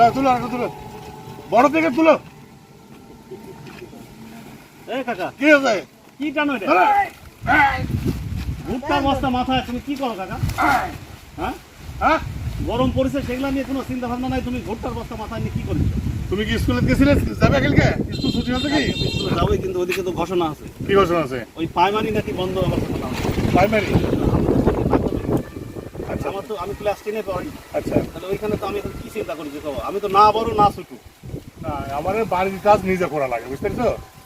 হ্যাঁ তুলো আরেকটা তুলো। বড় থেকে তুলো। এই কাকা কি টানো এটা ভুট্টা বস্তা মাথায় তুমি কি করো কাকা? হ্যাঁ? হ্যাঁ? গরম পড়েছে সেগুলা নিয়ে কোনো চিন্তা ভাবনা নাই তুমি ভুট্টার বস্তা মাথায় নিয়ে কি করছ? তুমি কি স্কুলে গেছিলে? যাবে কালকে? স্কুল ছুটি আছে কি? স্কুলে যাবোই কিন্তু ওদিকে তো ঘোষণা আছে। কি ঘোষণা আছে? ওই প্রাইমারি নাকি বন্ধ কথা প্রাইমারি তো আমি ক্লাস টেনে পড়ি আচ্ছা। তাহলে ওইখানে তো আমি এখন কি চিন্তা করি যে আমি তো না বড় না ছোট না আমার বাড়ির কাজ নিজে করা লাগে বুঝতে পারছ?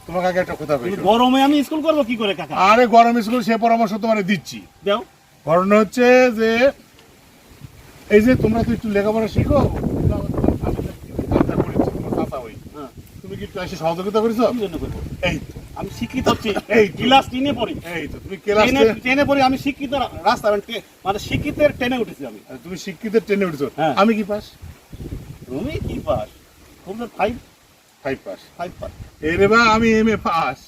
তোমাকে আগে একটা কথা বলি। বলছি গরমে আমি স্কুল করব কি করে কাকা? আরে গরম স্কুল সে পরামর্শ তোমার দিচ্ছি। দাও। ঘটনা হচ্ছে যে এই যে তোমরা তো একটু লেখাপড়া শিখো হ্যাঁ তুমি কি একটু সহযোগিতা করেছ কি জন্য করব? এই তো। আমি শিক্ষিত হচ্ছি। এই। ক্লাস টেনে পড়ি। এই তো তুমি ক্লাস টেনে পড়ি আমি শিক্ষিত রাস্তা মানে মানে শিক্ষিতের টেনে উঠেছি আমি। তুমি শিক্ষিত ট্রেনে উঠেছো। হ্যাঁ। আমি কি পাস? তুমি কি পাস? তুমি five five pass. Five pass. এই রে বা আমি এম এ পাস।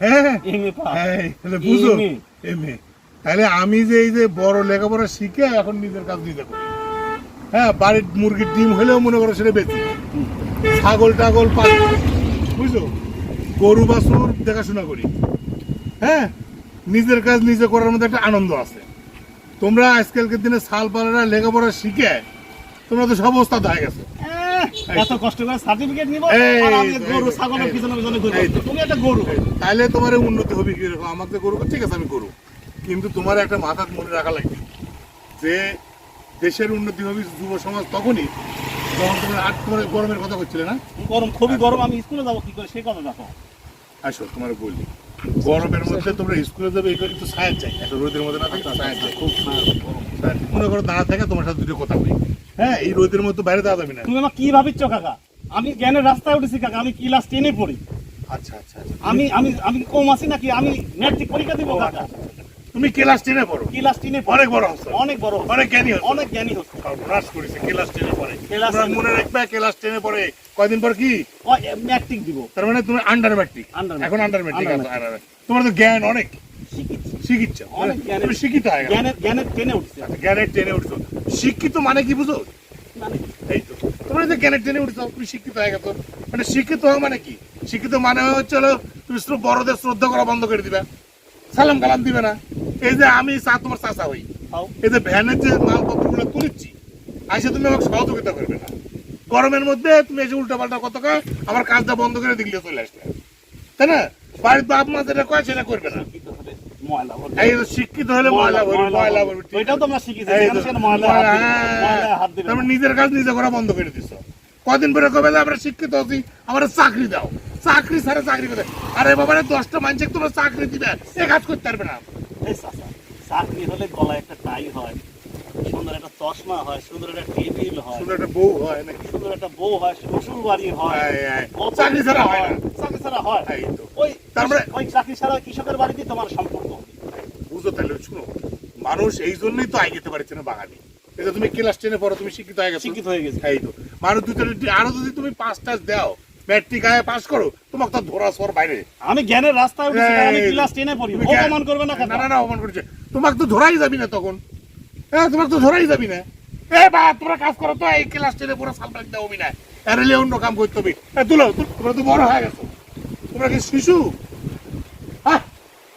হ্যাঁ। M A pass. হ্যাঁ তাহলে বুঝো। এম এ তাহলে আমি যে এই যে বড় লেখাপড়া শিখে এখন নিজের কাজ নিজে করি। হ্যাঁ বাড়ির মুরগির ডিম হলেও মনে করো সেটা বেশি ছাগল টাগল পালি বুঝছ? গরু বাছুর দেখাশোনা করি। হ্যাঁ? নিজের কাজ নিজে করার মধ্যে একটা আনন্দ আছে। তোমরা আজকালকের দিনে সাল পালারা লেখাপড়া শিখে তোমরা তো সব অবস্থা হয়ে গেছো। আহ, এত কষ্ট করে সার্টিফিকেট নিব আর আমি গরু ছাগলের পিছনে পিছনে ঘুরবো। তুমি একটা গরু। তাহলে তোমার উন্নতি হবে কি রকম আমাকে গরু ঠিক আছে আমি গরু। কিন্তু তোমার একটা মাথার মনে রাখা লাগবে যে দেশের উন্নতি হবে যুব সমাজ তখনই যখন তোমার গরমের কথা করছিলে না? গরম খুবই গরম আমি স্কুলে যাব কি করে? সে কথা দেখো। আসো তোমার বললি গরমের মধ্যে তোমরা স্কুলে যাবে এটা কিন্তু ছায়া চাই। এত রোদের মধ্যে না থাকতে ছায়া চাই। খুব মনে করো দাঁড়া থাকে তোমার সাথে দুটো কথা বলি। হ্যাঁ এই রোদের মধ্যে বাইরে দাঁড়া যাবে না। তুমি আমার কি ভাবিচ্ছ কাকা? আমি জ্ঞানের রাস্তায় উঠেছি কাকা? আমি ক্লাস টেনে পড়ি? আচ্ছা আচ্ছা আচ্ছা। আমি আমি আমি কম আছি নাকি? আমি ম্যাট্রিক পরীক্ষা দিব কাকা? তুমি ক্লাস টেনে পড়ো। ক্লাস টেনে অনেক বড় হচ্ছে অনেক বড় অনেক জ্ঞানী হচ্ছে। অনেক জ্ঞানী হচ্ছে। সর্বনাশ করেছে ক্লাস টেনে পড়ে 10 মনে রাখবে ক্লাস টেনে পড়ে। কয়দিন পর কি? ম্যাট্রিক দিব। তার মানে তুমি আন্ডার ম্যাট্রিক। এখন আন্ডার ম্যাট্রিক আর- আর- তোমার তো জ্ঞান অনেক। শিখিচ্ছি অনেক জ্ঞানের- তুমি শিক্ষিত হয়ে জ্ঞানের জ্ঞানের টেনে উঠছে। আচ্ছা, জ্ঞানের টেনে উঠছো। শিক্ষিত মানে কি বুঝো? মানে এই তো। তোমরা যে জ্ঞানের টেনে উঠছো তুমি শিক্ষিত হয়ে গেছো। মানে শিক্ষিত হওয়া মানে কি? শিক্ষিত মানে হচ্ছে হলো তুমি বড়দের শ্রদ্ধা করা বন্ধ করে দিবে। সালাম কালাম দিবে না। এই যে আমি চা তোমার চাচা হই। এই যে ভ্যানের যে মালপত্রগুলো তুলেছি আসে তুমি আমাকে সহযোগিতা করবে না। গরমের মধ্যে তুমি এসে উল্টা পাল্টা কত কয় আমার কাজটা বন্ধ করে দিলে চলে তাই না? বাড়ির বাপ মা যেটা কয় সেটা করবে না। শিক্ষিত হলে ময়লা ভরবে। ময়লা ভরবে ওইটাও শিখেছি। নিজের কাজ নিজে করা বন্ধ করে দিচ্ছ কদিন পরে কবে আমরা শিক্ষিত হচ্ছি আমার চাকরি দাও। চাকরি ছাড়া চাকরি করে আরে বাবা দশটা মানুষকে তোমার চাকরি দিবে এ কাজ করতে পারবে না। এই চাচা, চাকরি হলে গলায় একটা টাই হয় সুন্দর একটা চশমা হয় সুন্দর একটা টেবিল হয় শুধু একটা বউ হয় নাকি? সুন্দর একটা বউ হয় শ্বশুর বাড়ি হয় চাকরি ছাড়া হয় না। চাকরি ছাড়া হয়। ওই তার মানে- ওই চাকরি ছাড়া কৃষকের বাড়িতে তোমার সম্পর্ক। বুঝো তাহলে শুনো। মানুষ এই জন্যই তো আগে যেতে পারছে না বাঙালি। এটা তুমি ক্লাস টেনে পড়ো তুমি শিক্ষিত হয়ে গেছো। শিক্ষিত হয়ে গেছে। এই তো। মানুষ দুটো আরও যদি তুমি পাঁচ টাচ দাও ম্যাট্রিক আয় পাস করো তোমাকে তো ধরা সর বাইরে। আমি জ্ঞানের রাস্তায় উঠেছি আমি ক্লাস টেনে পড়ি। অপমান করবে না না না না অপমান করেছে। তোমাকে তো ধরাই যাবি না তখন। হ্যাঁ তোমাকে তো ধরাই যাবি না। এ বা তোমরা কাজ করো তো এই ক্লাস টেনে পুরো সালবাক দাও না এরলে অন্য কাম করতে হবে। এ, তুলো তোমরা তো বড় হয়ে গেছো। তোমরা কি শিশু? হ্যাঁ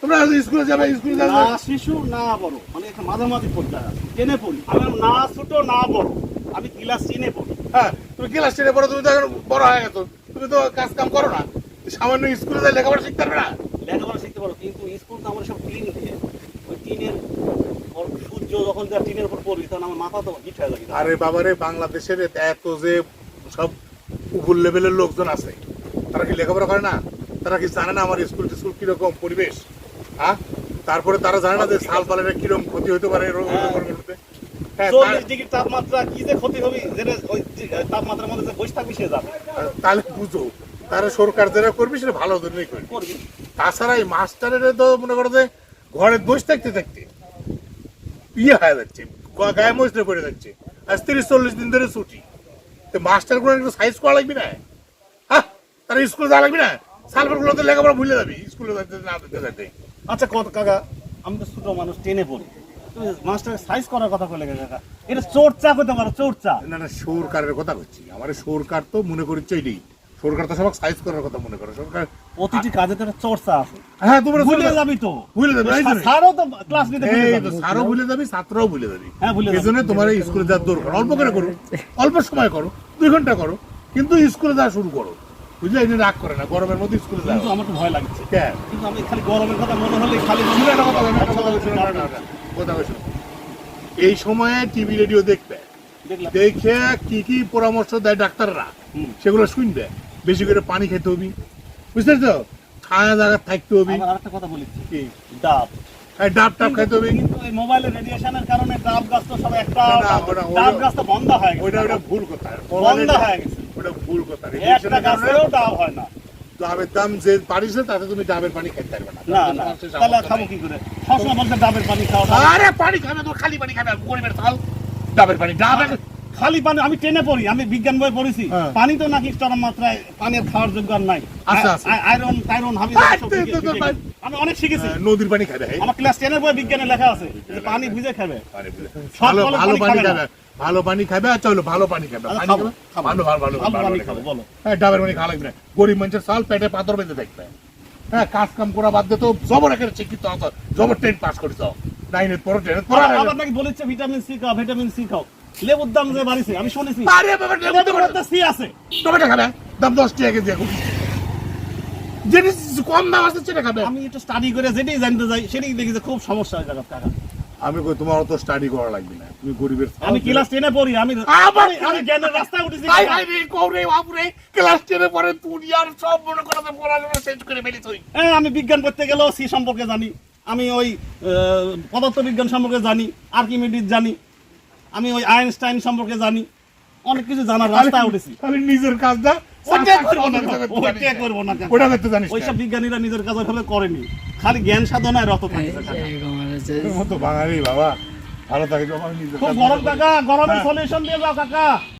তোমরা স্কুলে যাবে স্কুলে যাবে। না শিশু না বড়। মানে একটা মাঝামাঝি পর্যায়ে আছে। টেনে পড়ি। আমি না ছোট না বড়। আমি ক্লাস টেনে পড়ি। হ্যাঁ তুমি ক্লাস টেনে পড়ো তুমি তো এখন বড় হয়ে গেছো। তুমি তো কাজ কাম করো না। সামান্য স্কুলে যাই লেখাপড়া শিখতে পারবে না? লেখাপড়া শিখতে পারো কিন্তু স্কুল তো আমার সব টিন দিয়ে ওই টিনের সূর্য যখন যা টিনের উপর পড়বি তখন আমার মাথা তো হিট হয়ে যাবে। আরে বাবারে বাংলাদেশের এত যে সব উপর লেভেলের লোকজন আছে তারা কি লেখাপড়া করে না? তারা কি জানে না আমার স্কুল টিস্কুল কীরকম পরিবেশ? হ্যাঁ? তারপরে তারা জানে না যে সাল পালের কীরকম ক্ষতি হতে পারে হ্যাঁ। হ্যাঁ চল্লিশ ডিগ্রি তাপমাত্রা কি যে ক্ষতি হবে তাপমাত্রার মধ্যে বসে থাকবি সে যাবে। তাহলে বুঝো তারা সরকার যেটা করবে সেটা ভালো জন্যই করবি। তাছাড়া এই মাস্টারের তো মনে করো যে ঘরে বসে থাকতে থাকতে ইয়ে হয়ে যাচ্ছে গায়ে মশলে পড়ে যাচ্ছে। আজ তিরিশ চল্লিশ দিন ধরে ছুটি। তো মাস্টারগুলো একটু সাইজ করা লাগবে না? হ্যাঁ তারা স্কুলে যাওয়া লাগবে না? সালফারগুলো তো লেখাপড়া ভুলে যাবি স্কুলে না যেতে। আচ্ছা কত কাকা? আমি তো ছোট মানুষ টেনে পড়ি। তুমি সাইজ করার কথা কইলে কাকা। এটা চোরচা করতে পারো চোরচা না না সরকারের কথা আমার সরকার তো মনে সরকার তো সবাই সাইজ করার কথা মনে করে। সরকার প্রতিটি কাজে তো একটা চোরচা আছে হ্যাঁ তোমরা ভুলে যাবি তো। ভুলে যাবে স্যারও তো ক্লাস নিতে ভুলে যাবে। স্যারও ভুলে যাবি ছাত্রও ভুলে যাবি। হ্যাঁ, ভুলে যাবে। এই জন্য তোমার স্কুলে যাওয়ার দরকার। অল্প করে করো অল্প সময় করো দুই ঘণ্টা করো কিন্তু স্কুলে যাওয়া শুরু করো। বুঝলে? এই রাগ করে না গরমের মধ্যে স্কুলে যাও। কিন্তু আমার তো ভয় লাগছে। কেন? কিন্তু আমি খালি গরমের কথা মনে হলে খালি শুনে একটা কথা বলি, কথা বলি, না, না, না, কথা বলি, এই সময়ে টিভি রেডিও দেখবে। দেখে কি কি পরামর্শ দেয় ডাক্তাররা? সেগুলো শুনবে। বেশি করে পানি খেতে হবে। বুঝতে পারছ? ছায়া জায়গা থাকতে হবে। আরেকটা কথা বলি। কি? ডাব। এই ডাব টাব খাইতে হবে। কিন্তু এই মোবাইলের রেডিয়েশনের কারণে ডাব গাছ তো সব একটা ডাব গাছ তো বন্ধ হয়ে গেছে। ওইটা ওটা ভুল কথা। বন্ধ হয়ে গেছে। ওটা ভুল কথা। রেডিয়েশনের কারণে গাছেও হয় না। ডাবের দাম যে পারিছে তাতে তুমি ডাবের পানি খেতে পারবে না। না না। তাহলে খাব কি করে? সবসময় বলছে ডাবের পানি খাও আরে পানি খাবে তো খালি পানি খাবে গরিবের ডাবের পানি ডাব এক- খালি পানি আমি ট্রেনে পড়ি আমি বিজ্ঞান বই পড়েছি। হ্যাঁ। পানি তো নাকি চরম মাত্রায় পানির খাওয়ার যোগ্য আর নাই। আচ্ছা, আচ্ছা। আয়রন টাইরন হাবি। আমি অনেক শিখেছি। হ্যাঁ, নদীর পানি খাবে? আমার ক্লাস টেনের বই বিজ্ঞানে লেখা আছে পানি ভিজে খাবে। পানি। ভালো পানি। খাবে। ভালো পানি খাবে আর চলো ভালো পানি খাবে পানি খাব। ভালো ভালো ভালো পানি খাবে। বলো। হ্যাঁ ডাবের পানি খাওয়া লাগবে না। গরিব মানুষের সাল পেটে পাথর বেঁধে থাকবে হ্যাঁ কাজ কাম করা বাদ দিয়ে তো জবর একের শিক্ষিত হতো জবর টেন পাস করেছ নাইনের পরে টেনের পরে আবার- আবার নাকি বলেছে ভিটামিন সি খাও ভিটামিন সি খাও। লেবুর দাম যে বাড়িছে আমি শুনেছি। আরে বাবা লেবুর মধ্যে সি আছে। টমেটো খাবে? দাম দশ টাকা কেজি এখন। জিনিস কম দাম আছে সেটা খাবে। আমি একটু স্টাডি করে যেটাই জানতে যাই সেটাই দেখি যে খুব সমস্যা হয়ে জায়গা টাকা আমি কই তোমার অত স্টাডি করা লাগবে না। তুমি গরিবের আমি ক্লাস টেনে পড়ি আমি আবার আমি- আমি জ্ঞানের রাস্তায় উঠেছি। হাই হাই রে কৌরে বাপুরে ক্লাস টেনে পরে দুনিয়ার সব মনে করাতে পড়াশোনা শেষ করে ফেলি তুই হ্যাঁ আমি বিজ্ঞান পড়তে গেলেও সি সম্পর্কে জানি। আমি ওই পদার্থ বিজ্ঞান সম্পর্কে জানি আর্কিমিডিস জানি। আমি ওই আইনস্টাইন সম্পর্কে জানি। অনেক কিছু জানার রাস্তায় উঠেছি। আমি নিজের কাজটা ওইটা করব না ওইটা করব না ওটা করতে জানিস ওইসব বিজ্ঞানীরা নিজের কাজ ওইভাবে করেনি। খালি জ্ঞান সাধনায় রত থাকে। বাঙালি বাবা। ভালো থাকে খুব গরম। কাকা। গরমের সলিউশন দিয়ে যাও কাকা।